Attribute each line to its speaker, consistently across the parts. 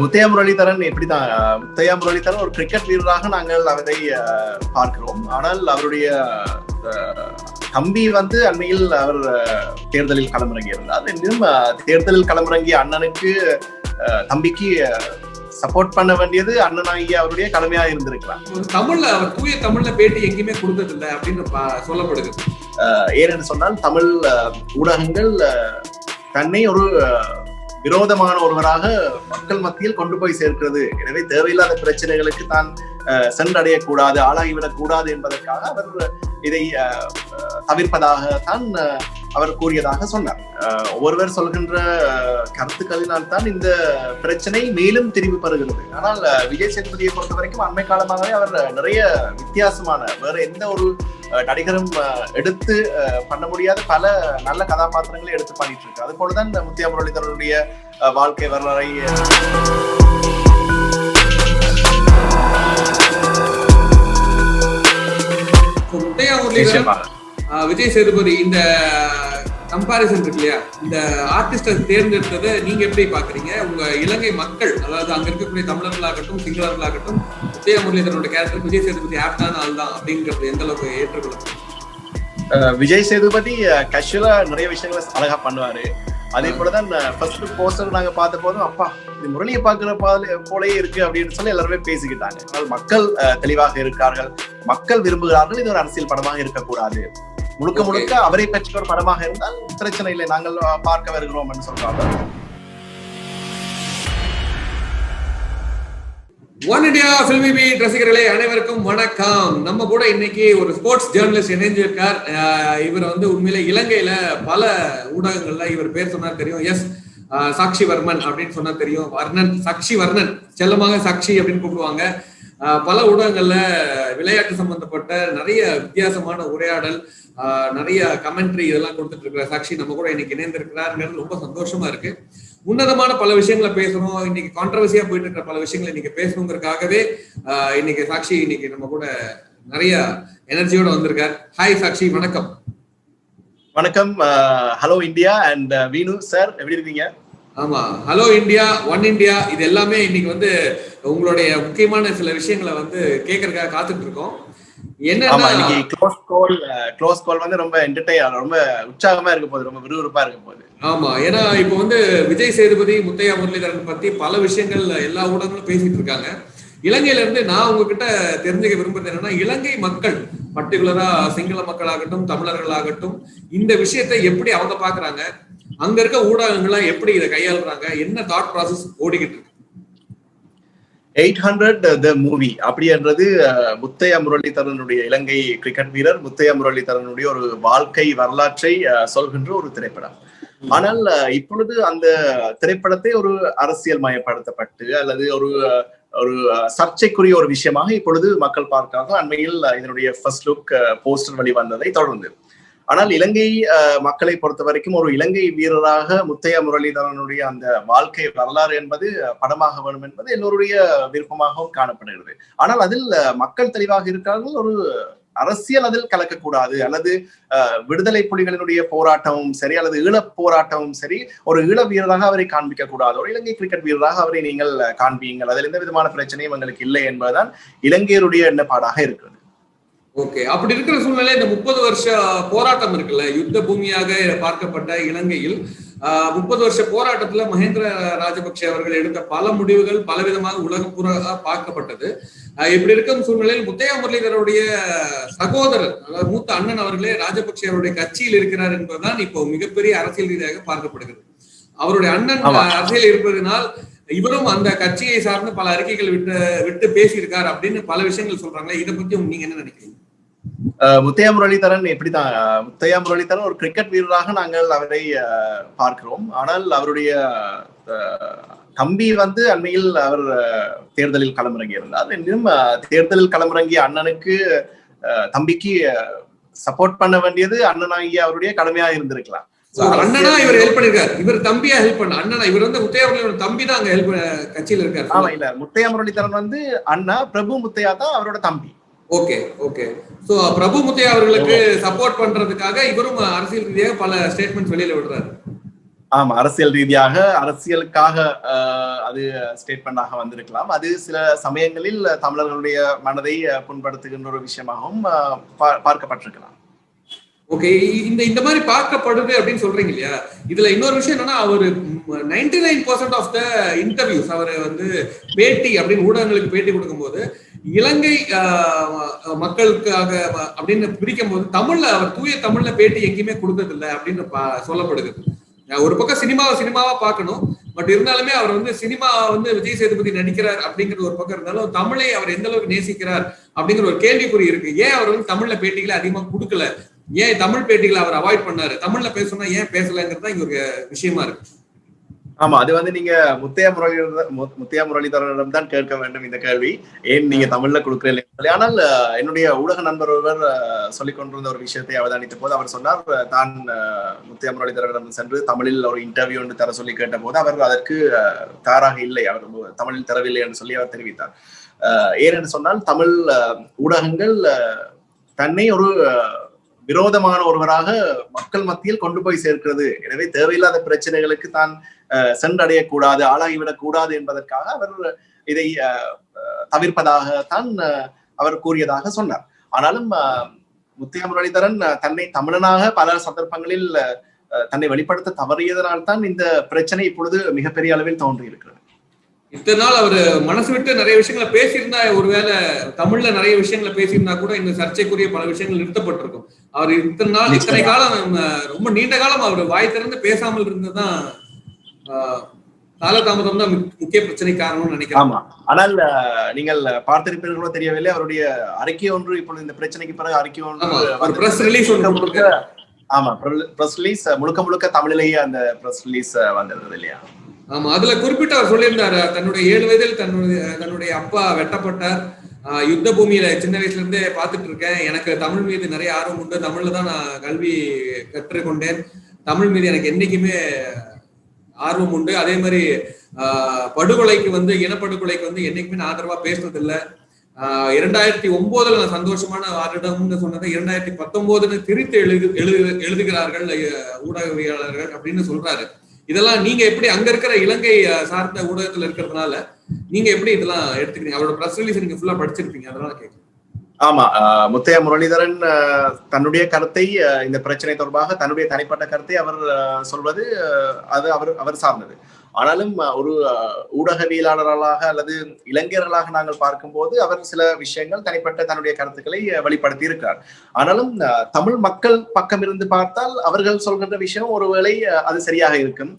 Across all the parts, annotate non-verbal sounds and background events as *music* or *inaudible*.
Speaker 1: முத்தையா முரளிதரன் எப்படிதான் முத்தையா முரளிதரன் ஒரு கிரிக்கெட் வீரராக நாங்கள் அவரை பார்க்கிறோம். ஆனால் அவருடைய தம்பி வந்து அண்மையில் அவர் தேர்தலில் களமிறங்கியிருந்தார் இன்னும் தேர்தலில் களமிறங்கிய அண்ணனுக்கு தம்பிக்கு சப்போர்ட் பண்ண வேண்டியது அண்ணனாகி அவருடைய கடமையா இருந்திருக்கலாம்
Speaker 2: தமிழ்ல அவர் தூய தமிழ்ல பேட்டி எங்கேயுமே கொடுத்தது இல்லை அப்படின்னு சொல்லப்படுது
Speaker 1: அஹ், ஏனென்று சொன்னால் தமிழ் ஊடகங்கள் தன்னை ஒரு விரோதமான ஒருவராக மக்கள் மத்தியில் கொண்டு போய் சேர்க்கிறது. எனவே தேவையில்லாத பிரச்சனைகளுக்கு தான் அஹ், சென்றடையக்கூடாது ஆளாகிவிடக் கூடாது என்பதற்காக அவர் இதை அஹ், அஹ், தவிர்ப்பதாக தான் அவர் கூறியதாக சொன்னார். ஒவ்வொருவர் சொல்கின்ற கருத்துக்களினால் தான் இந்த பிரச்சனை மேலும் திரும்பி பெறுகிறது ஆனால் விஜய் சேதுபதியை பொறுத்த வரைக்கும் அண்மை காலமாகவே அவர் நிறைய வித்தியாசமான வேற எந்த ஒரு நடிகரும் அஹ், எடுத்து அஹ், பண்ண முடியாத பல நல்ல கதாபாத்திரங்களை எடுத்து பண்ணிட்டு இருக்கு அது போலதான் இந்த முத்தியா முரளிதரனுடைய அஹ், வாழ்க்கை வரலாறை
Speaker 2: முத்தையா முரளிதரன்? விஜய் சேதுபதி இந்த கம்பாரிசன் இருக்கு இல்லையா இந்த ஆர்டிஸ்டை தேர்ந்தெடுத்ததை நீங்க எப்படி பாக்குறீங்க? உங்க இலங்கை மக்கள் அதாவது அங்க இருக்கக்கூடிய தமிழர்களாகட்டும் சிங்களர்களாகட்டும் முத்தையா முரளிதரனோட கேரக்டர் விஜய் சேதுபதி ஆப்டான ஆள் தான் அப்படிங்கிறது எந்த அளவுக்கு ஏற்றுக்கொள்ள
Speaker 1: விஜய் சேதுபதி கேஷுவலா நிறைய விஷயங்களை அழகா பண்ணுவாரு. அதே போலதான் ஃபர்ஸ்ட் போஸ்டர் நாங்க பார்த்த போதும் அப்பா இது முரளியை பார்க்கிற பால- போலயே இருக்கு அப்படின்னு சொல்லி எல்லாருமே பேசிக்கிட்டாங்க. ஆனால் மக்கள் தெளிவாக இருக்கார்கள். மக்கள் விரும்புகிறார்கள் இது ஒரு அரசியல் படமாக இருக்கக்கூடாது. முழுக்க. முழுக்க அவரை பற்றிய ஒரு படமாக இருந்தால் பிரச்சனை இல்லை நாங்கள் பார்க்க வருகிறோம் சொல்றாங்க.
Speaker 2: ஒன் இந்தியா ஃபில்மி ரசிகர்களே அனைவருக்கும் வணக்கம். நம்ம கூட இன்னைக்கு ஒரு ஸ்போர்ட்ஸ் ஜேர்னலிஸ்ட் இணைஞ்சிருக்கார். இவர் வந்து உண்மையிலே இலங்கையில பல ஊடகங்கள்ல இவர் பேர் சொன்னா தெரியும். எஸ் சாக்ஷி வர்மன் அப்படின்னு சொன்னா தெரியும். வர்ணன் சாக்ஷி வர்ணன் செல்லமாக சாக்ஷி அப்படின்னு கூப்பிடுவாங்க. பல ஊடகங்கள்ல விளையாட்டு சம்பந்தப்பட்ட நிறைய வித்தியாசமான உரையாடல் நிறைய கமெண்ட்ரி இதெல்லாம் கொடுத்துட்டு இருக்கிற சாக்ஷி நம்ம கூட இன்னைக்கு இணைந்திருக்கிறாருங்கிறது ரொம்ப சந்தோஷமா இருக்கு. உன்னதமான பல விஷயங்களை பேசணும் இன்னைக்கு கான்ட்ரவர்சியா போயிட்டு இருக்கிற பல விஷயங்களை இன்னைக்கு பேசணுங்கிறதுக்காகவே ஆஹ் இன்னைக்கு சாக்ஷி இன்னைக்கு நம்ம கூட நிறைய எனர்ஜியோட வந்திருக்கார். ஹாய் சாக்ஷி வணக்கம்.
Speaker 1: வணக்கம். Hello India and Veenu sir எப்படி இருக்கீங்க?
Speaker 2: ஆமா. ஹலோ இந்தியா ஒன் இந்தியா இது எல்லாமே இன்னைக்கு வந்து உங்களுடைய முக்கியமான சில விஷயங்களை வந்து கேட்கறதுக்காக காத்துட்டு இருக்கோம் என்னன்னா
Speaker 1: இன்னைக்கு க்ளோஸ் கால் க்ளோஸ் கால் வந்து ரொம்ப என்டர்டைன் ரொம்ப உற்சாகமா இருக்க போகுது ரொம்ப விறுவிறுப்பா இருக்க போகுது.
Speaker 2: ஆமா. ஏன்னா இப்போ வந்து விஜய் சேதுபதி முத்தையா முரளிதரன் பத்தி பல விஷயங்கள் எல்லா ஊடகங்களும் பேசிட்டு இருக்காங்க. இலங்கையில இருந்து நான் உங்ககிட்ட தெரிஞ்சுக்க விரும்புறது என்னன்னா இலங்கை மக்கள் பர்டிகுலரா சிங்கள மக்களாகட்டும் தமிழர்களாகட்டும் இந்த விஷயத்தை எப்படி அவங்க பாக்குறாங்க அங்க இருக்க ஊடகங்கள்லாம் எப்படி இதை கையாளுறாங்க? என்ன தாட் ப்ராசஸ் ஓடிக்கிட்டு இருக்கு?
Speaker 1: எயிட் ஹண்ட்ரட் த மூவி அப்படின்றது அஹ், முத்தையா முரளிதரனுடைய இலங்கை கிரிக்கெட் வீரர் முத்தையா முரளிதரனுடைய ஒரு வாழ்க்கை வரலாற்றை uh, சொல்கின்ற ஒரு திரைப்படம். ஆனால் uh, இப்பொழுது அந்த திரைப்படத்தை ஒரு அரசியல் மயப்படுத்தப்பட்டு அல்லது ஒரு uh, ஒரு சர்ச்சைக்குரிய ஒரு விஷயமாக இப்பொழுது மக்கள் பார்க்கிறார்கள். அண்மையில் இதனுடைய ஃபர்ஸ்ட் லுக் போஸ்டர் வழி வந்ததை தொடர்ந்து. ஆனால் இலங்கை மக்களை பொறுத்த வரைக்கும் ஒரு இலங்கை வீரராக முத்தையா முரளிதரனுடைய அந்த வாழ்க்கை வரலாறு என்பது படமாக வேணும் என்பது எல்லோருடைய விருப்பமாகவும் காணப்படுகிறது. ஆனால் அதில் மக்கள் தெளிவாக இருக்கிறார்கள். ஒரு அரசியல் அதில் கலக்கக்கூடாது. அல்லது அஹ், விடுதலை புலிகளினுடைய போராட்டமும் சரி அல்லது ஈழப் போராட்டமும் சரி ஒரு ஈழ வீரராக அவரை காண்பிக்க கூடாது ஒரு இலங்கை கிரிக்கெட் வீரராக அவரை நீங்கள் காண்பியுங்கள் அதில் எந்த விதமான பிரச்சனையும் எங்களுக்கு இல்லை என்பதுதான் இலங்கையருடைய எண்ணப்பாடாக இருக்கிறது.
Speaker 2: ஓகே. அப்படி இருக்கிற சூழ்நிலை இந்த முப்பது வருஷ போராட்டம் இருக்குல்ல யுத்த பூமியாக பார்க்கப்பட்ட இலங்கையில். முப்பது வருஷ போராட்டத்துல மகேந்திர ராஜபக்ஷ அவர்கள் எடுத்த பல முடிவுகள் பலவிதமாக உலகம் பூரா பார்க்கப்பட்டது. இப்படி இருக்கும் சூழ்நிலையில் முத்தையா முரளிதருடைய சகோதரர் அதாவது மூத்த அண்ணன் அவர்களே ராஜபக்ஷ அவருடைய கட்சியில் இருக்கிறார் என்பதுதான் இப்போ மிகப்பெரிய அரசியல் ரீதியாக பார்க்கப்படுகிறது. அவருடைய அண்ணன். அரசியல் இருப்பதனால் இவரும் அந்த கட்சியை சார்ந்து பல அறிக்கைகள் விட்டு விட்டு பேசியிருக்கார் அப்படின்னு பல விஷயங்கள் சொல்றாங்களே. இதை பத்தி நீங்க என்ன நினைக்கிறீங்க?
Speaker 1: முத்தையா முரளிதரன் எப்படிதான் முத்தையா முரளிதரன் ஒரு கிரிக்கெட் வீரராக நாங்கள் அவரை பார்க்கிறோம். ஆனால் அவருடைய தம்பி வந்து அண்மையில் அவர் தேர்தலில் களமிறங்கியிருந்தார். இன்னும் தேர்தலில் களமிறங்கிய அண்ணனுக்கு தம்பிக்கு சப்போர்ட் பண்ண வேண்டியது அண்ணனாகிய அவருடைய கடமையா இருந்திருக்கலாம்.
Speaker 2: அண்ணனா இவர் ஹெல்ப் பண்ணிருக்காரு. இவர் தம்பியா ஹெல்ப் பண்ண அண்ணனா இவர் வந்து முத்தையாவர்களோட தம்பி தான் அங்க ஹெல்ப் கட்சியில
Speaker 1: ஆமா
Speaker 2: இருக்காரு
Speaker 1: இல்ல. முத்தையா முரளிதரன் வந்து அண்ணா பிரபு முத்தையா தான் அவரோட தம்பி.
Speaker 2: Okay okay. So Prabhu Muttiah அவர்களுக்கு சப்போர்ட் பண்றதுக்காக இவரும் அரசியல் ரீதியாக பல ஸ்டேட்மெண்ட்ஸ் வெளியில விடுறாரு.
Speaker 1: ஆமா அரசியல் ரீதியாக அரசியலுக்காக அது ஸ்டேட்மெண்டாக வந்திருக்கலாம். அது சில சமயங்களில் தமிழர்களுடைய மனதை புண்படுத்துகின்ற ஒரு விஷயமாகவும் பார்க்கப்பட்டிருக்கலாம்.
Speaker 2: ஓகே இந்த இந்த மாதிரி பார்க்கப்படுது அப்படின்னு சொல்றீங்க இல்லையா? இதுல இன்னொரு விஷயம் என்னன்னா அவர் ninety nine percent of the interviews அவர் வந்து பேட்டி அப்படின்னு ஊடகங்களுக்கு பேட்டி கொடுக்கும்போது இலங்கை மக்களுக்காக அப்படின்னு பிரிக்கும் போது தமிழ்ல அவர் தூய தமிழ்ல பேட்டி எங்கேயுமே கொடுத்ததில்லை அப்படின்னு பா- சொல்லப்படுது. ஒரு பக்கம் சினிமாவை சினிமாவா பார்க்கணும் பட் இருந்தாலுமே அவர் வந்து சினிமா வந்து விஜய் சேதுபதி நடிக்கிறார் அப்படிங்கிறது ஒரு பக்கம் இருந்தாலும் தமிழை அவர் எந்த அளவுக்கு நேசிக்கிறார் அப்படிங்கிற ஒரு கேள்விக்குறி இருக்கு. ஏன் அவர் வந்து தமிழ்ல பேட்டிகளை அதிகமா கொடுக்கல? ஏன் தமிழ் பேட்டிகளை அவர் அவாய்ட் பண்ணாரு? தமிழ்ல பேசணும்னா ஏன் பேசலங்கிறது தான் இங்க ஒரு விஷயமா இருக்கு.
Speaker 1: ஆமா அது வந்து நீங்க முத்தையா முரளிதரன் மு- முத்தையா முரளிதரனிடம் தான் கேட்க வேண்டும் இந்த கேள்வி. ஏன் நீங்க தமிழ்ல கொடுக்குறீங்க ஆனால் என்னுடைய ஊடக நண்பர் ஒருவர் சொல்லிக் கொண்டிருந்த ஒரு விஷயத்தை அவதானித்த போது அவர் சொன்னார் தான் முத்தையா முரளிதரனிடம் சென்று தமிழில் ஒரு இன்டர்வியூ ஒன்று தர சொல்லி கேட்ட போது அவர் அதற்கு தயாராக இல்லை அவர் தமிழில் தரவில்லை என்று சொல்லி அவர் தெரிவித்தார். அஹ், ஏனென்று சொன்னால் தமிழ் ஊடகங்கள் தன்னை ஒரு விரோதமான ஒருவராக மக்கள் மத்தியில் கொண்டு போய் சேர்க்கிறது. எனவே தேவையில்லாத பிரச்சனைகளுக்கு தான் அஹ், சென்றடையக்கூடாது ஆளாகிவிடக் கூடாது என்பதற்காக அவர் இதை அஹ், அஹ், தவிர்ப்பதாகத்தான் அவர் கூறியதாக சொன்னார். ஆனாலும் முத்திய முத்தையா முரளிதரன் தன்னை தமிழனாக பல சந்தர்ப்பங்களில் அஹ், தன்னை வெளிப்படுத்த தவறியதனால் தான் இந்த பிரச்சனை இப்பொழுது மிகப்பெரிய அளவில் தோன்றி இருக்கிறது
Speaker 2: இத்தனை நாள் அவர் மனசு விட்டு நிறைய விஷயங்களை பேசியிருந்தா ஒருவேளை தமிழ்ல நிறைய விஷயங்களை பேசியிருந்தா கூட இந்த சர்ச்சைக்குரிய பல விஷயங்கள் நிறுத்தப்பட்டிருக்கும். அவர் இத்தனை நாள் இத்தனை காலம் ரொம்ப நீண்ட காலம் அவர் வாய் திறந்து பேசாமல் இருந்ததுதான் காலதாமதம் தான் முக்- முக்கிய பிரச்சனை காரணம்னு நினைக்கிறேன்.
Speaker 1: ஆமா. ஆனால் நீங்கள் பார்த்திருப்பீர்களோ தெரியவில்லை அவருடைய அறிக்கை ஒன்று இப்பொழுது இந்த பிரச்சனைக்கு பிறகு அறிக்கை ஒன்று
Speaker 2: பிரஸ் ரிலீஸ் ஒன்று
Speaker 1: முழுக்க. ஆமா பிரஸ் ரிலீஸ் முழுக்க முழுக்க தமிழிலேயே அந்த பிரஸ் ரிலீஸ் வந்திருந்தது இல்லையா?
Speaker 2: ஆமா அதுல குறிப்பிட்டு அவர் சொல்லியிருந்தாரு தன்னுடைய ஏழு வயதில் தன்னுடைய தன்னுடைய அப்பா வெட்டப்பட்டார். ஆஹ் யுத்த பூமியில சின்ன வயசுல இருந்தே பாத்துட்டு இருக்கேன். எனக்கு தமிழ் மீது நிறைய ஆர்வம் உண்டு. தமிழ்ல தான் நான் கல்வி கற்றுக்கொண்டேன். தமிழ் மீது எனக்கு என்னைக்குமே ஆர்வம் உண்டு. அதே மாதிரி ஆஹ் படுகொலைக்கு வந்து இனப்படுகொலைக்கு வந்து என்னைக்குமே நான் ஆதரவா பேசுறது இல்லை ஆஹ் இரண்டாயிரத்தி ஒன்பதுல நான் சந்தோஷமான வருடம்னு சொன்னதை இரண்டாயிரத்தி பத்தொன்பதுன்னு திரித்து எழுது எழுது எழுதுகிறார்கள் ஊடகவியலாளர்கள் அப்படின்னு சொல்றாரு. இதெல்லாம் நீங்க எப்படி அங்க இருக்கிற இலங்கை சார்ந்த ஊடகத்துல இருக்கிறதுனால நீங்க எப்படி இதெல்லாம் எடுத்துக்கிறீங்க? அவரோட பிரஸ் ரிலீஸ் நீங்க ஃபுல்லா படிச்சிருப்பீங்க. அதனால கேட்குறேன்
Speaker 1: ஆமா முத்தையா முரளிதரன் தன்னுடைய கருத்தை இந்த பிரச்சனை தொடர்பாக தன்னுடைய தனிப்பட்ட கருத்தை அவர் சொல்வது அது அவர் அவர் சார்ந்தது. ஆனாலும் ஒரு ஊடகவியலாளர்களாக அல்லது இளைஞர்களாக நாங்கள் பார்க்கும்போது அவர் சில விஷயங்கள் தனிப்பட்ட தன்னுடைய கருத்துக்களை வெளிப்படுத்தி இருக்கிறார் ஆனாலும் தமிழ் மக்கள் பக்கம் இருந்து பார்த்தால் அவர்கள் சொல்கின்ற விஷயம் ஒருவேளை அது சரியாக இருக்கும்.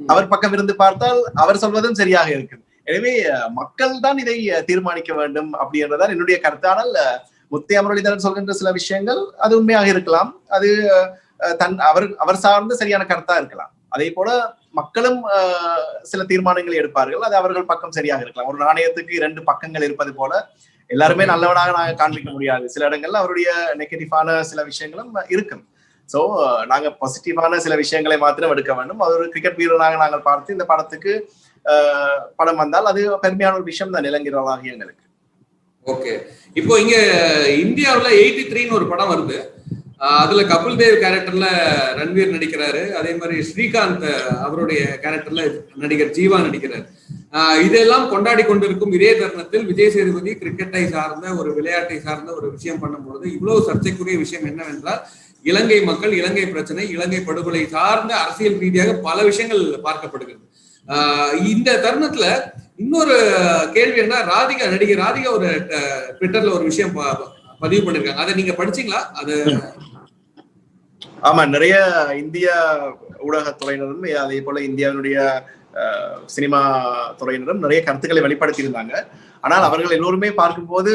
Speaker 1: அவர் பக்கம் இருந்து பார்த்தால் அவர் சொல்வதும் சரியாக இருக்கும். எனவே மக்கள் தான் இதை தீர்மானிக்க வேண்டும் அப்படின்றதான் என்னுடைய கருத்து. ஆனால் அஹ், முத்தையா முரளிதரன் சொல்கின்ற சில விஷயங்கள் அது உண்மையாக இருக்கலாம். அது தன் அவர் அவர் சார்ந்து சரியான கருத்தா இருக்கலாம். அதே போல மக்களும் சில தீர்மானங்களை எடுப்பார்கள். அது அவர்கள் பக்கம் சரியாக இருக்கலாம். ஒரு நாணயத்துக்கு இரண்டு பக்கங்கள் இருப்பது போல எல்லாருமே நல்லவனாக நாங்க காண்பிக்க முடியாது. சில இடங்கள்ல அவருடைய நெகட்டிவான சில விஷயங்களும் இருக்கும். சோ நாங்க பாசிட்டிவான சில விஷயங்களை மாத்திரம் எடுக்க வேண்டும். அவர் கிரிக்கெட் வீரராக நாங்கள் பார்த்து இந்த படத்துக்கு படம் வந்தால் அது பெருமையான ஒரு விஷயம் தான் இளைஞர்களாக எங்களுக்கு
Speaker 2: ஓகே. இப்போ இங்க இந்தியாவுல எயிட்டி த்ரீன்னு ஒரு படம் வருது. அதுல கபில் தேவ் கேரக்டர்ல ரன்வீர் நடிக்கிறாரு. அதே மாதிரி ஸ்ரீகாந்த் அவருடைய கேரக்டர்ல நடிகர் ஜீவா நடிக்கிறார். ஆஹ் இதெல்லாம் கொண்டாடி கொண்டிருக்கும் இதே தருணத்தில் விஜய் சேதுபதி கிரிக்கெட்டை சார்ந்த ஒரு விளையாட்டை சார்ந்த ஒரு விஷயம் பண்ணும்பொழுது இவ்வளவு சர்ச்சைக்குரிய விஷயம் என்னவென்றால் இலங்கை மக்கள் இலங்கை பிரச்சனை இலங்கை படுகொலை சார்ந்த அரசியல் ரீதியாக பல விஷயங்கள் பார்க்கப்படுகிறது. இந்த தருணத்துல இன்னொரு கேள்வி என்ன? ராதிகா நடிகை ராதிகா ஒரு ட்விட்டர்ல ஒரு விஷயம் பதிவு பண்ணிருக்காங்க. அதை நீங்க படிச்சீங்களா? அது
Speaker 1: ஆமா நிறைய இந்திய ஊடகத்துறையினரும் அதே போல இந்தியாவினுடைய சினிமா துறையினரும் நிறைய கருத்துக்களை வெளிப்படுத்தியிருந்தாங்க. ஆனால் அவர்கள் எல்லோருமே பார்க்கும்போது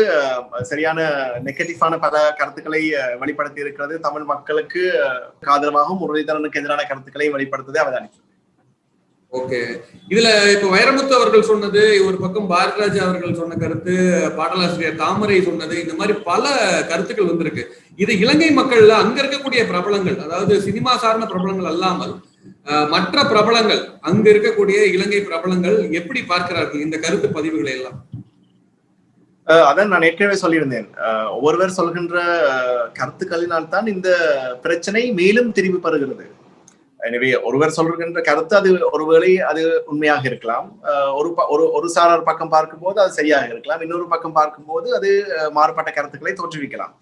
Speaker 1: சரியான நெகட்டிவான பல கருத்துக்களை வெளிப்படுத்தி இருக்கிறது தமிழ் மக்களுக்கு ஆதரவாகவும் முரளிதரனுக்கு எதிரான கருத்துக்களை வெளிப்படுத்ததே அவதானி
Speaker 2: ஓகே. இதுல இப்ப வைரமுத்து அவர்கள் சொன்னது ஒரு பக்கம் பாரதிராஜ் அவர்கள் சொன்ன கருத்து பாடலாசிரியர் தாமரை சொன்னது இந்த மாதிரி பல கருத்துக்கள் வந்திருக்கு. இது இலங்கை மக்கள்ல அங்க இருக்கக்கூடிய பிரபலங்கள் அதாவது சினிமா சார்ந்த பிரபலங்கள் அல்லாமல் மற்ற பிரபலங்கள் அங்க இருக்கக்கூடிய இலங்கை பிரபலங்கள் எப்படி பார்க்கிறார்கள்? இந்த கருத்து பதிவுகளை எல்லாம்.
Speaker 1: அஹ் அதான் நான் ஏற்கனவே சொல்லியிருந்தேன். அஹ் ஒருவர் சொல்கின்ற கருத்துக்களினால் தான் இந்த பிரச்சனை மேலும் திரும்பி பெறுகிறது. எனவே ஒருவர் சொல்கின்ற கருத்து அது ஒருவேளை அது உண்மையாக இருக்கலாம். ஒரு ஒரு ஒரு சாரார் பக்கம் பார்க்கும்போது அது சரியாக இருக்கலாம். இன்னொரு பக்கம் பார்க்கும்போது அது மாறுபட்ட கருத்துக்களை தோற்றுவிக்கலாம்.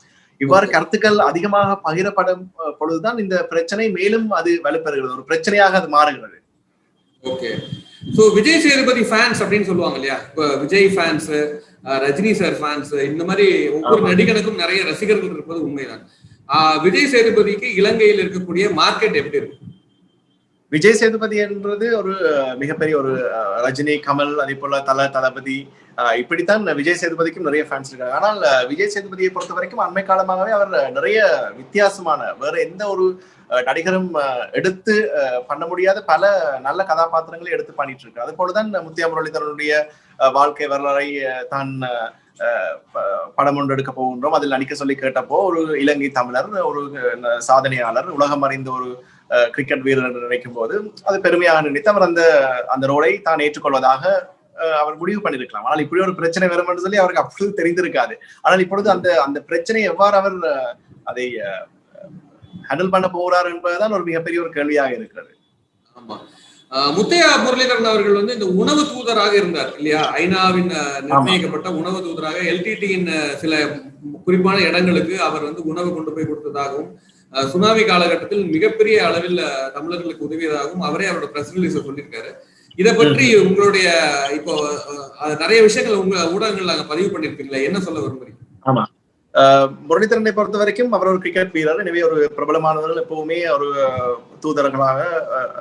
Speaker 1: இவ்வாறு கருத்துக்கள் அதிகமாக பகிரப்படும் பொழுதுதான் இந்த பிரச்சனை மேலும் அது வலுப்பெறுகிறது. ஒரு பிரச்சனையாக அது மாறுகிறது.
Speaker 2: Okay. So Vijay Sethupathi fans அப்படின்னு சொல்லுவாங்க இல்லையா? இப்ப Vijay fans Rajini sir fans இந்த மாதிரி ஒவ்வொரு. நடிகனுக்கும் நிறைய ரசிகர்கள் இருப்பது உண்மைதான். ஆஹ் விஜய் சேதுபதிக்கு இலங்கையில் இருக்கக்கூடிய மார்க்கெட் எப்படி இருக்கு?
Speaker 1: விஜய் சேதுபதி என்றது ஒரு மிகப்பெரிய ஒரு அஹ், ரஜினி கமல் அதே போல தல தளபதி அஹ், இப்படித்தான் விஜய் சேதுபதிக்கும் நிறைய ஃபேன்ஸ் இருக்காங்க. ஆனால் விஜய் சேதுபதியை பொறுத்த வரைக்கும் அண்மை காலமாகவே அவர் நிறைய வித்தியாசமான வேற எந்த ஒரு நடிகரும் அஹ், எடுத்து அஹ், பண்ண முடியாத பல நல்ல கதாபாத்திரங்களை எடுத்து பண்ணிட்டு இருக்கு அது போலதான் முத்தியா முரளிதரனுடைய அஹ், வாழ்க்கை வரலாறை தான் ப- படம் ஒன்று எடுக்க போகின்றோம். அதில் நடிக்க சொல்லி கேட்டப்போ ஒரு இலங்கை தமிழர் ஒரு சாதனையாளர் உலகம் அறிந்த ஒரு கிரிக்கெட் வீரர் என்று நினைக்கும் போது அது பெருமையாக நினைத்து அவர் அந்த அந்த ரோலை தான் ஏற்றுக்கொள்வதாக அவர் முடிவு பண்ணிருக்கலாம் ஆனால் இப்படி ஒரு பிரச்சனை வரும் என்று சொல்லி அவருக்கு அப்பொழுது தெரிந்திருக்காது. ஆனால் இப்பொழுது அந்த அந்த பிரச்சனை எவ்வாறு அவர் அதை ஹேண்டில் பண்ண போகிறார் என்பதுதான் ஒரு மிகப்பெரிய ஒரு கேள்வியாக இருக்கிறது.
Speaker 2: ஆமா. முத்தையா முரளிதரன் அவர்கள் வந்து இந்த உணவு தூதராக இருந்தார் இல்லையா? ஐநாவின் நிர்ணயிக்கப்பட்ட உணவு தூதராக எல்டிடியின் சில குறிப்பான இடங்களுக்கு அவர் வந்து உணவு கொண்டு போய் கொடுத்ததாகவும் சுனாமி காலகட்டத்தில் மிகப்பெரிய அளவில் தமிழர்களுக்கு உதவியதாகவும் அவரே அவரோட பிரஸ் ரிலீஸ சொல்லியிருக்காரு. இதை பற்றி உங்களுடைய இப்போ நிறைய விஷயங்கள் உங்க ஊடகங்கள் நாங்க பதிவு பண்ணிருக்கீங்களா என்ன சொல்ல விரும்புறீங்க?
Speaker 1: அஹ், முரளிதரனை பொறுத்த வரைக்கும் அவர் ஒரு கிரிக்கெட் வீரர். எனவே ஒரு பிரபலமானவர்கள் எப்பவுமே ஒரு அஹ்,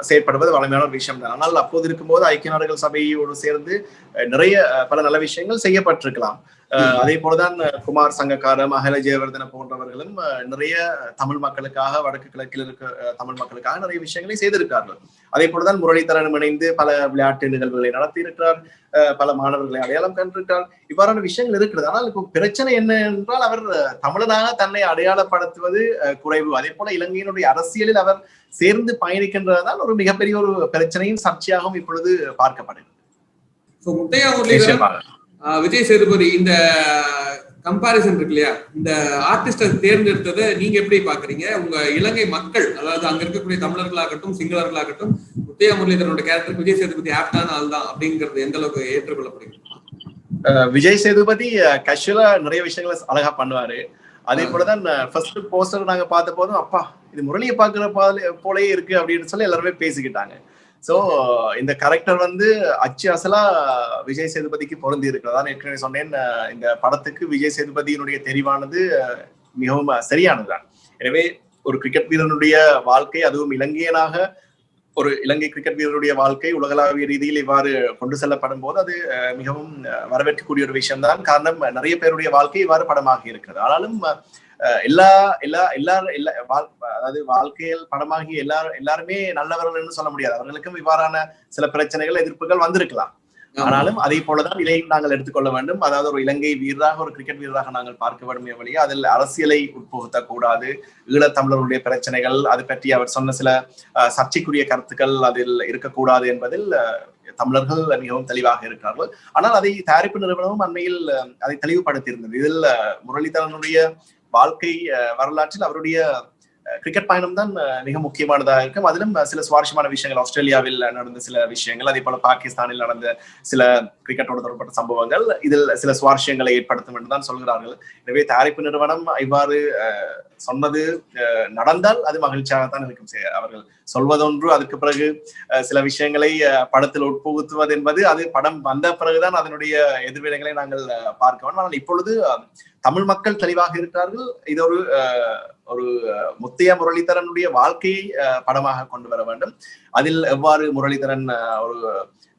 Speaker 1: செயற்படுவது வளமையான ஒரு விஷயம் தான். ஆனால் அப்போது இருக்கும்போது ஐக்கிய நாடுகள் சபையோடு சேர்ந்து நிறைய பல நல்ல விஷயங்கள் செய்யப்பட்டிருக்கலாம். அதே போலதான் குமார் சங்கக்கார மகள ஜெயவர்தன போன்றவர்களும் நிறைய தமிழ் மக்களுக்காக வடக்கு கிழக்கில் இருக்க தமிழ் மக்களுக்காக நிறைய விஷயங்களை செய்திருக்கார்கள் அதே போலதான் முரளிதரனும் இணைந்து பல விளையாட்டு நிகழ்வுகளை நடத்தியிருக்கிறார். அஹ், பல மாணவர்களை அடையாளம் கண்டிருக்கிறார். இவ்வாறான விஷயங்கள் இருக்கிறது. ஆனால் இப்போ பிரச்சனை என்ன என்றால் அவர் தமிழனாக தன்னை அடையாளப்படுத்துவது குறைவு. அதே போல இலங்கையினுடைய அரசியலில் அவர் சேர்ந்து பயணிக்கின்றதால் ஒரு மிகப்பெரிய ஒரு பிரச்சனையும் சர்ச்சையாகவும் இப்பொழுது பார்க்கப்படுகிறது.
Speaker 2: விஜய் சேதுபதி இந்த கம்பாரிசன் இருக்கு இல்லையா இந்த ஆர்டிஸ்ட தேர்ந்தெடுத்ததை நீங்க எப்படி பாக்குறீங்க? உங்க இலங்கை மக்கள் அதாவது அங்க இருக்கக்கூடிய தமிழர்களாகட்டும் சிங்களர்களாகட்டும் முத்தையா முரளிதரனோட கேரக்டர் விஜய் சேதுபதி ஆப்டான ஆள் தான் அப்படிங்கிறது எந்த அளவுக்கு ஏற்றுக்கொள்ளப்படுகிறது?
Speaker 1: விஜய் சேதுபதி கஷுவலா நிறைய விஷயங்களை அழகா பண்ணுவாரு. அதே போலதான் ஃபர்ஸ்ட் போஸ்டர் நாங்க பார்த்த போதும் அப்பா இது முரளியை பாக்குற போல- போலயே இருக்கு அப்படின்னு சொல்லி எல்லாருமே பேசிக்கிட்டாங்க. சோ இந்த கரெக்டர் வந்து அச்சு அசலா விஜய் சேதுபதிக்கு பொருந்தி இருக்கிறதா ஏற்கனவே சொன்னேன். இந்த படத்துக்கு விஜய் சேதுபதியினுடைய தெரிவானது மிகவும் சரியானதுதான். எனவே ஒரு கிரிக்கெட் வீரனுடைய வாழ்க்கை அதுவும் இலங்கையனாக ஒரு இலங்கை கிரிக்கெட் வீரருடைய வாழ்க்கை உலகளாவிய ரீதியில் இவ்வாறு கொண்டு செல்லப்படும் போது அது மிகவும் வரவேற்கக்கூடிய ஒரு விஷயம்தான். காரணம் நிறைய பேருடைய வாழ்க்கை இவ்வாறு படமாகி இருக்கிறது. ஆனாலும் அஹ், எல்லா எல்லா எல்லா வாழ்- அதாவது வாழ்க்கையில் படமாகி எல்லாரும் எல்லாருமே நல்லவர்கள் சொல்ல முடியாது. அவர்களுக்கும் இவ்வாறான சில பிரச்சனைகள் எதிர்ப்புகள் வந்திருக்கலாம். ஆனாலும் அதே போலதான் இதையும் நாங்கள் எடுத்துக்கொள்ள வேண்டும். அதாவது ஒரு இலங்கை வீரராக ஒரு கிரிக்கெட் வீரராக நாங்கள் பார்க்க வேண்டுமே வழியே அதில் அரசியலை உட்புகுத்த கூடாது ஈழத்தமிழருடைய பிரச்சனைகள் அது பற்றி அவர் சொன்ன சில அஹ், சர்ச்சைக்குரிய கருத்துக்கள் அதில் இருக்கக்கூடாது என்பதில் தமிழர்கள் மிகவும் தெளிவாக இருக்கிறார்கள். ஆனால் அதை தயாரிப்பு நிறுவனமும் அண்மையில் அதை தெளிவுபடுத்தியிருந்தது. இதில் முரளிதரனுடைய வாழ்க்கை அஹ், வரலாற்றில் அவருடைய கிரிக்கெட் பயணம் தான் மிக முக்கியமானதாக இருக்கும். அதிலும் சில சுவாரஸ்யமான விஷயங்கள். ஆஸ்திரேலியாவில் நடந்த சில விஷயங்கள் அதே போல பாகிஸ்தானில் நடந்த சில கிரிக்கெட்டோடு தொடர்பட்ட சம்பவங்கள் இதில் சில சுவாரஸ்யங்களை ஏற்படுத்தும் என்று தான் சொல்கிறார்கள். எனவே தயாரிப்பு நிறுவனம் இவ்வாறு அஹ், சொன்னது அஹ், நடந்தால் அது மகிழ்ச்சியாகத்தான் இருக்கும் அவர்கள் சொல்வதொன்று. அதுக்கு பிறகு அஹ், சில விஷயங்களை அஹ், படத்தில் உட்புகுத்துவது என்பது அது படம் வந்த பிறகுதான் அதனுடைய எதிர்வினைகளை நாங்கள் அஹ், பார்க்க வேண்டும் ஆனால் இப்பொழுது தமிழ் மக்கள் தெளிவாக இருக்கிறார்கள். இது ஒரு அஹ், ஒரு முத்தைய முரளிதரனுடைய வாழ்க்கையை அஹ், படமாக கொண்டு வர வேண்டும். அதில் எவ்வாறு முரளிதரன் அஹ், ஒரு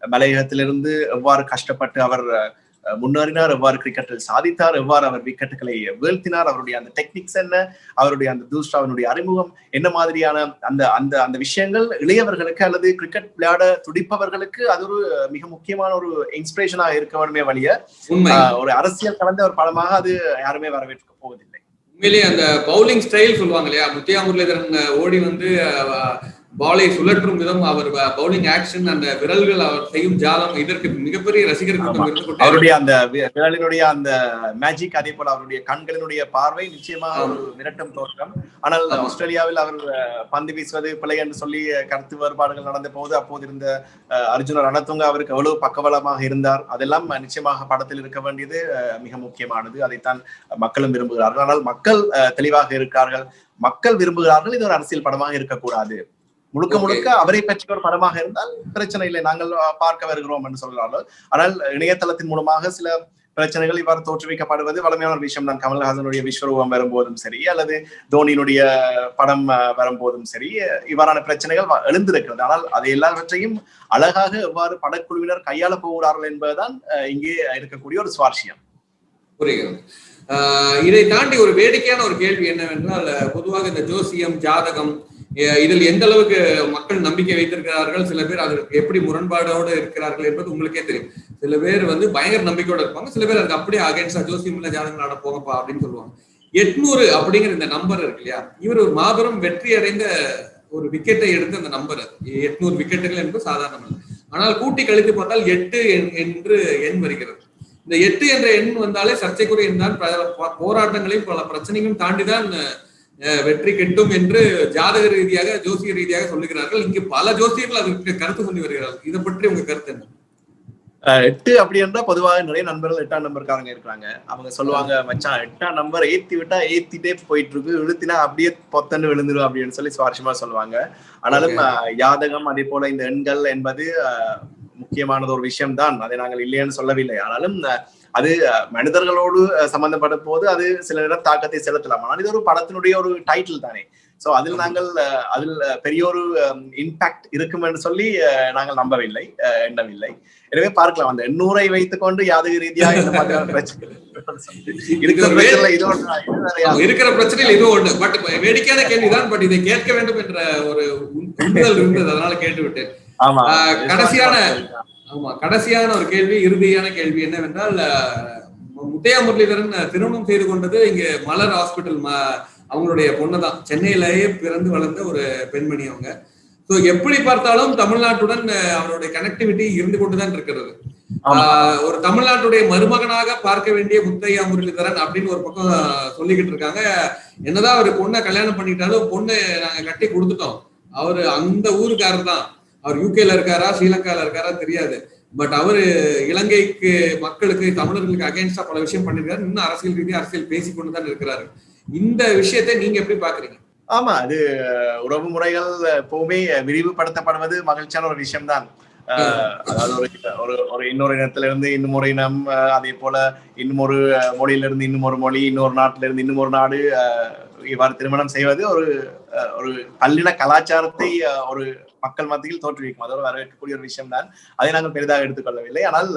Speaker 1: மலையகத்திலிருந்து எவ்வாறு கஷ்டப்பட்டு அவர் முன்னேறினார் எவ்வாறு கிரிக்கெட்டில் சாதித்தார் எவ்வாறு அவர் விக்கெட்டுகளை வீழ்த்தினார் அவருடைய அந்த டெக்னிக்ஸ் என்ன அவருடைய அந்த தூஸ்டாவினுடைய அறிமுகம் என்ன மாதிரியான அந்த அந்த அந்த விஷயங்கள் இளையவர்களுக்கு அல்லது கிரிக்கெட் விளையாட துடிப்பவர்களுக்கு அது ஒரு மிக முக்கியமான ஒரு இன்ஸ்பிரேஷனாக இருக்க வேண்டுமே வழிய ஒரு அரசியல் கலந்த ஒரு படமாக அது யாருமே வரவேற்க போவதில்லை.
Speaker 2: உண்மையிலேயே அந்த பவுலிங் ஸ்டைல் சொல்லுவாங்க இல்லையா? முத்தியா முரளிதரன் ஓடி வந்து பாலை சுழற்றும் விதம் அவர் பவுலிங் ஆக்ஷன் அந்த விரல்கள் அவர் செய்யும் ஜாலம் இதற்கு மிகப்பெரிய ரசிகர் கூட்டம்
Speaker 1: அவருடைய அந்த விரலினுடைய அந்த மேஜிக் அதே போல அவருடைய கண்களினுடைய பார்வை நிச்சயமாக ஒரு மிரட்டும் தோற்றம். ஆனால். ஆஸ்திரேலியாவில் அவர் பந்து வீசுவது பிழை என்று சொல்லி கருத்து வேறுபாடுகள் நடந்த போது அப்போது இருந்த அர்ஜுன ரணதுங்க அவருக்கு எவ்வளவு பக்கபலமாக இருந்தார் அதெல்லாம் நிச்சயமாக படத்தில் இருக்க வேண்டியது மிக முக்கியமானது. அதைத்தான் மக்களும் விரும்புகிறார்கள். ஆனால் மக்கள் தெளிவாக இருக்கிறார்கள் மக்கள் விரும்புகிறார்கள். இது ஒரு அரசியல் படமாக இருக்கக்கூடாது. முழுக்க. முழுக்க அவரை பற்றி ஒரு படமாக இருந்தால் பிரச்சனை இல்லை. நாங்கள் பார்க்க வருகிறோம் என்று சொல்கிறார்கள் ஆனால் இணையதளத்தின் மூலமாக சில பிரச்சனைகள் இவ்வாறு தோற்றுவிக்கப்படுவது வளமையான ஒரு விஷயம் தான். கமல்ஹாசனுடைய விஸ்வரூபம் வரும்போதும் சரி அல்லது தோனியினுடைய படம் வரும்போதும் சரி இவ்வாறான பிரச்சனைகள் எழுந்திருக்கிறது. ஆனால் அதை எல்லாவற்றையும் அழகாக எவ்வாறு படக்குழுவினர் கையாள போகிறார்கள் என்பதுதான் இங்கே இருக்கக்கூடிய ஒரு சுவாரஸ்யம்.
Speaker 2: புரிகிறது. ஆஹ் இதை தாண்டி ஒரு வேடிக்கையான ஒரு கேள்வி என்னவென்றால் பொதுவாக இந்த ஜோசியம் ஜாதகம் இதில் எந்த அளவுக்கு மக்கள் நம்பிக்கை வைத்திருக்கிறார்கள் சில பேர் அதற்கு எப்படி முரண்பாடோடு இருக்கிறார்கள் என்பது உங்களுக்கே தெரியும். சில பேர் வந்து பயங்கர நம்பிக்கையோட இருப்பாங்க சில பேர் அதுக்கு அப்படியே அகேன்ஸ்டா ஜோசியம் இல்ல ஜாதகம் நட போங்கப்பா அப்படின்னு சொல்லுவாங்க. எட்நூறு அப்படிங்கிற இந்த நம்பர் இருக்கு இல்லையா? இவர் ஒரு மாபெரும் வெற்றி அடைந்த ஒரு விக்கெட்டை எடுத்த அந்த நம்பர் அது. எட்நூறு விக்கெட்டுகள் என்பது சாதாரணம் இல்லை ஆனால் கூட்டி கழித்து பார்த்தால் எட்டு என்று எண் வருகிறது. இந்த எட்டு என்ற எண் வந்தாலே சர்ச்சைக்குரிய எண் தான். போராட்டங்களையும் பல பிரச்சனைகளும் தாண்டிதான் வெற்றி கிட்டும் என்று ஜாதக ரீதியாக ஜோசிய ரீதியாக சொல்லுகிறார்கள். இங்கு பல ஜோசியர்கள் அதற்கு கருத்து சொல்லி வருகிறார்கள். இதை பற்றி உங்க கருத்து என்ன?
Speaker 1: எட்டு அப்படி என்றா பொதுவாக நிறைய நண்பர்கள் எட்டாம் நம்பர்காரங்க இருக்கிறாங்க. அவங்க சொல்லுவாங்க மச்சான் எட்டாம் நம்பர் ஏத்தி விட்டா ஏத்திட்டே போயிட்டு இருக்கு இழுத்தினா அப்படியே பொத்தன்னு விழுந்துரும் அப்படின்னு சொல்லி சுவாரஸ்யமா சொல்லுவாங்க. ஆனாலும் யாதகம் அதே போல இந்த எண்கள் என்பது அஹ், முக்கியமானது ஒரு விஷயம் தான் அதை நாங்கள் இல்லைன்னு சொல்லவில்லை. ஆனாலும் அது மனிதர்களோடு சம்பந்தப்பட்ட போது அது சில நேரம் தாக்கத்தை செலுத்தலாம். ஆனால் இது ஒரு படத்தினுடைய ஒரு டைட்டில் தானே. சோ அதில் நாங்கள் அதில் பெரிய ஒரு இம்பாக்ட் இருக்கும் என்று சொல்லி நாங்கள் நம்பவில்லை எண்ணவில்லை. எனவே பார்க்கலாம். அந்த எண்ணூரை வைத்துக் கொண்டு யாதக பிரச்சனை *laughs* இருக்கிற
Speaker 2: பிரச்சனையில் இது ஒண்ணு பட் வேடிக்கையான கேள்விதான். பட் இதை கேட்க வேண்டும் என்ற ஒரு உந்துதல் இருந்தது. அதனால கேட்டு விட்டேன் கடைசியான ஆமா கடைசியான ஒரு கேள்வி இறுதியான கேள்வி என்னவென்றால் முத்தையா முரளிதரன் திருமணம் செய்து கொண்டது இங்க மலர் ஹாஸ்பிட்டல் அவங்களுடைய பொண்ணுதான் சென்னையிலேயே பிறந்து வளர்ந்த ஒரு பெண்மணி அவங்க. சோ எப்படி பார்த்தாலும் தமிழ்நாட்டுடன் அவருடைய கனெக்டிவிட்டி இருந்து கொண்டுதான் இருக்கிறது. ஒரு தமிழ்நாட்டுடைய மருமகனாக பார்க்க வேண்டிய முத்தையா முரளிதரன் அப்படின்னு ஒரு பக்கம் சொல்லிக்கிட்டு இருக்காங்க. என்னதான் அவர் பொண்ணை கல்யாணம் பண்ணிட்டாலும் பொண்ணு நாங்க கட்டி கொடுத்துட்டோம். அவரு அந்த ஊருக்காரர் தான் அவர் யூகேல இருக்காரா ஸ்ரீலங்கால இருக்காரா தெரியாது. பட் அவரு இலங்கைக்கு மக்களுக்கு தமிழர்களுக்கு அகைன்ஸ்டா பல விஷயம் பண்ணிருக்காரு. இன்னும் அரசியல் ரீதியாக அரசியல் பேசிக் கொண்டுதான் இருக்கிறாரு. இந்த விஷயத்தை நீங்க எப்படி பாக்குறீங்க?
Speaker 1: ஆமா அது உறவு முறைகள் எப்பவுமே விரிவுபடுத்தப்படுவது மகிழ்ச்சியான ஒரு விஷயம்தான். அதாவது ஒரு ஒரு இன்னொரு இனத்துல இருந்து இன்னும் ஒரு இனம் அதே போல இன்னும் ஒரு அஹ், மொழியில இருந்து இன்னும் ஒரு மொழி இன்னொரு நாட்டுல இருந்து இன்னும் ஒரு நாடு இவ்வாறு திருமணம் செய்வது ஒரு ஒரு பல்லின கலாச்சாரத்தை ஒரு மக்கள் மத்தியில் தோற்றுவிக்கும். அதோட வரவேற்கக்கூடிய ஒரு விஷயம் தான். அதை நாங்கள் பெரிதாக எடுத்துக்கொள்ளவில்லை. ஆனால்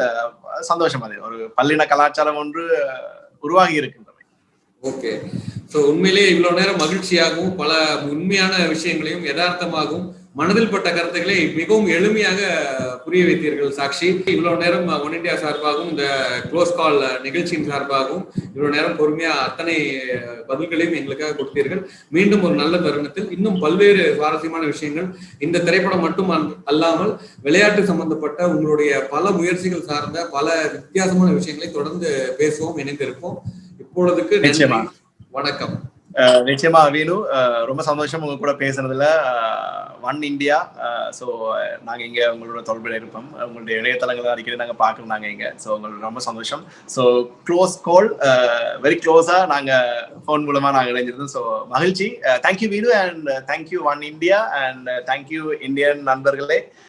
Speaker 1: சந்தோஷம் அது. ஒரு பல்லின கலாச்சாரம் ஒன்று உருவாகி இருக்கின்றது.
Speaker 2: ஓகே. சோ உண்மையிலேயே இவ்வளவு நேரம் மகிழ்ச்சியாகவும் பல உண்மையான விஷயங்களையும் யதார்த்தமாகவும் மனதில் பட்ட கருத்துக்களை மிகவும் எளிமையாக புரிய வைத்தீர்கள் சாக்ஷி. இவ்வளவு நேரம் ஒன் இந்தியா சார்பாகவும் இந்த க்ளோஸ் கால் நிகழ்ச்சியின் சார்பாகவும் இவ்வளவு நேரம் பொறுமையா அத்தனை பதில்களையும் எங்களுக்காக கொடுத்தீர்கள். மீண்டும் ஒரு நல்ல தருணத்தில் இன்னும் பல்வேறு சுவாரஸ்யமான விஷயங்கள் இந்த திரைப்படம் மட்டும் அல்- அல்லாமல் விளையாட்டு சம்பந்தப்பட்ட உங்களுடைய பல முயற்சிகள் சார்ந்த பல வித்தியாசமான விஷயங்களை தொடர்ந்து பேசுவோம் இணைந்திருப்போம். இப்பொழுதுக்கு. வணக்கம்.
Speaker 1: நிச்சயமா வீணு. ரொம்ப சந்தோஷம் உங்க கூட பேசுனதுல. ஒன் இந்தியா ஸோ நாங்க இங்க உங்களோட தொடர்பில் இருப்போம். உங்களுடைய இணையதளங்களை அடிக்கடி நாங்க பார்க்கறோம் நாங்க இங்க. ஸோ உங்களுக்கு ரொம்ப சந்தோஷம். ஸோ க்ளோஸ் கால் வெரி க்ளோஸா நாங்க ஃபோன் மூலமா நாங்க இணைஞ்சிருந்தோம். ஸோ மகிழ்ச்சி. Thank you Veenu and thank you One India and thank you Indian நண்பர்களே.